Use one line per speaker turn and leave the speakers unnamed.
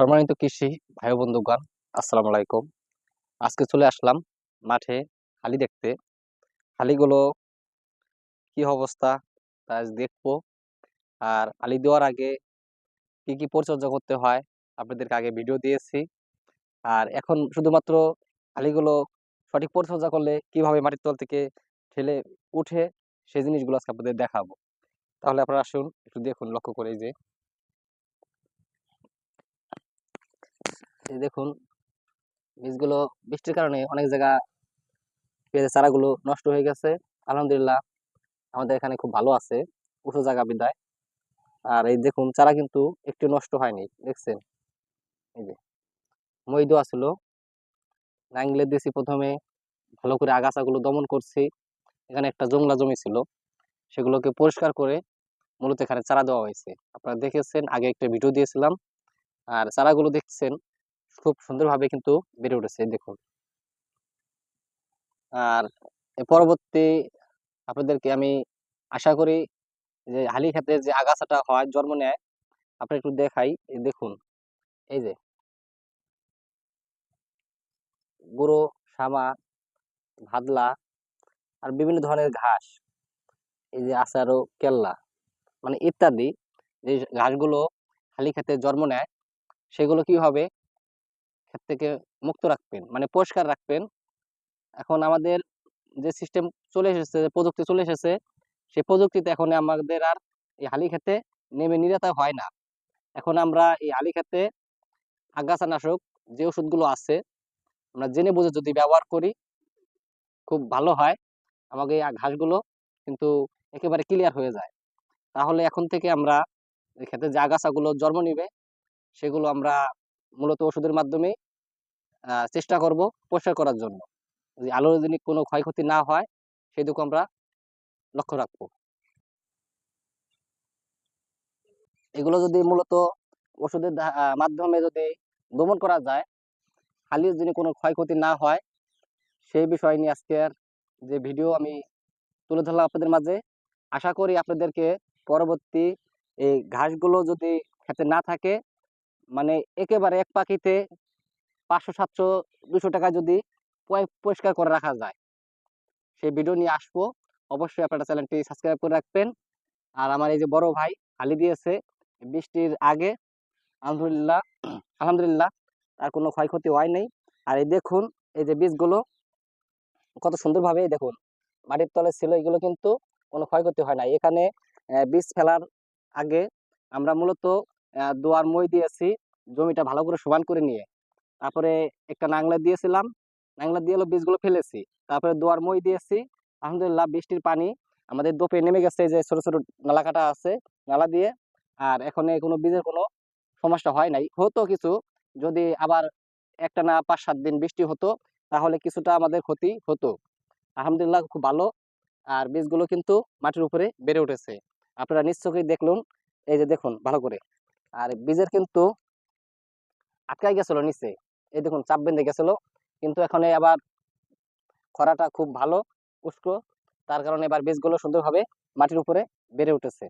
সম্মানিত কৃষি ভাই বন্ধুগণ আসসালামু আলাইকুম। আজকে চলে আসলাম মাঠে হালি দেখতে। হালিগুলো কি অবস্থা তা আজ দেখব। আর আলি দেওয়ার আগে কি কি পরিচর্যা করতে হয় আপনাদেরকে আগে ভিডিও দিয়েছি। আর এখন শুধুমাত্র আলিগুলো সঠিক পরিচর্যা করলে কীভাবে মাটির তল থেকে ঠেলে উঠে সেই জিনিসগুলো আজকে আপনাদের দেখাবো। তাহলে আপনারা আসুন, একটু দেখুন, লক্ষ্য করে যে দেখুন, বীজগুলো বৃষ্টির কারণে অনেক জায়গা পেঁয়াজের চারাগুলো নষ্ট হয়ে গেছে। আলহামদুলিল্লাহ, আমাদের এখানে খুব ভালো আছে। উঁচু জায়গা বিদায়। আর এই দেখুন, চারা কিন্তু একটু নষ্ট হয়নি, দেখছেন? এই যে, মই ছিল। নাঙ্গলে দিয়েছি প্রথমে, ভালো করে আগাছাগুলো দমন করছি। এখানে একটা জংলা জমি ছিল। সেগুলোকে পরিষ্কার করে মূলত এখানে চারা দেওয়া হয়েছে। আপনারা দেখেছেন, আগে একটা ভিডিও দিয়েছিলাম। আর চারাগুলো দেখছেন খুব সুন্দরভাবে কিন্তু বেড়ে উঠেছে দেখুন। আর পরবর্তী আপনাদেরকে আমি আশা করি যে হালি ক্ষেত্রে যে আগাছাটা হয়, জন্ম নেয় আপনি একটু দেখাই দেখুন, এই যে। গুঁড়ো, সামা, ভাদলা আর বিভিন্ন ধরনের ঘাস, এই যে আছে আরও কেল্লা মানে ইত্যাদি, যে ঘাসগুলো হালি ক্ষেত্রে জন্ম নেয়, সেগুলো কি হবে? ক্ষেত থেকে মুক্ত রাখবেন মানে পরিষ্কার রাখবেন। এখন আমাদের যে সিস্টেম চলে এসেছে প্রযুক্তি চলে এসেছে, সেই প্রযুক্তিতে এখন আমাদের আর এই হালি খেতে নেমে নিরাতা হয় না। এখন আমরা এই হালি খেতে আগাছানাশক যে ওষুধগুলো আছে, আমরা জেনে বুঝে যদি ব্যবহার করি, খুব ভালো হয়। আমাকে এই ঘাসগুলো কিন্তু একেবারে ক্লিয়ার হয়ে যায়। তাহলে এখন থেকে আমরা এই ক্ষেতে যে আগাছাগুলো জন্ম নিবে, সেগুলো আমরা মূলত ওষুধের মাধ্যমে চেষ্টা করব পরিষ্কার করার জন্য। যদি আলোর যদি কোনো ক্ষয়ক্ষতি না হয় সেদিকে আমরা লক্ষ্য রাখব। এগুলো যদি মূলত ওষুধের মাধ্যমে যদি দমন করা যায়, হালির যদি কোনো ক্ষয়ক্ষতি না হয়, সেই বিষয় নিয়ে আজকের যে ভিডিও আমি তুলে ধরলাম আপনাদের মাঝে, আশা করি আপনাদেরকে পরবর্তী এই ঘাসগুলো যদি খেতে না থাকে মানে একেবারে এক পাখিতে পাঁচশো, সাতশো, দুশো টাকা যদি পরিষ্কার করে রাখা যায়। সেই ভিডিও নিয়ে আসব। অবশ্যই আপনারা চ্যানেলটি সাবস্ক্রাইব করে রাখবেন। আর আমার এই যে বড় ভাই হালি দিয়েছে বৃষ্টির আগে, আলহামদুলিল্লাহ আলহামদুলিল্লাহ, তার কোনো ক্ষয়ক্ষতি হয় নাই। আর এই দেখুন, এই যে বীজগুলো, কত সুন্দরভাবে দেখুন, মাটির তলে ছিল, এগুলো কিন্তু কোনো ক্ষয়ক্ষতি হয় না এখানে বীজ ফেলার আগে আমরা মূলত দোয়ার মই দিয়েছি, জমিটা ভালো করে সমান করে নিয়ে। তারপরে একটা নাংলা দিয়েছিলাম, নাংলা দিয়ে বীজগুলো ফেলেছি। তারপরে দোয়ার মই দিয়েছি, আলহামদুলিল্লাহ বৃষ্টির পানি আমাদের দোপে নেমে গেছে যে ছোট ছোট নালা কাটা আছে, নালা দিয়ে। আর এখন কোনো বীজের কোনো সমস্যা হয় নাই। হতো কিছু, যদি আবার একটা না পাঁচ সাত দিন বৃষ্টি হতো, তাহলে কিছুটা আমাদের ক্ষতি হতো। আলহামদুলিল্লাহ খুব ভালো। আর বীজগুলো কিন্তু মাটির উপরে বেড়ে উঠেছে। আপনারা নিশ্চয়ই দেখলুন, এই যে দেখুন ভালো করে। আর বীজের কিন্তু আটকাই গেছিল নিচে। এই দেখুন, চাপ বেঁধে গেছিল। কিন্তু এখন আবার খরাটা খুব ভালো, উষ্ণ। তার কারণে এবার বীজগুলো সুন্দরভাবে মাটির উপরে বেড়ে উঠেছে।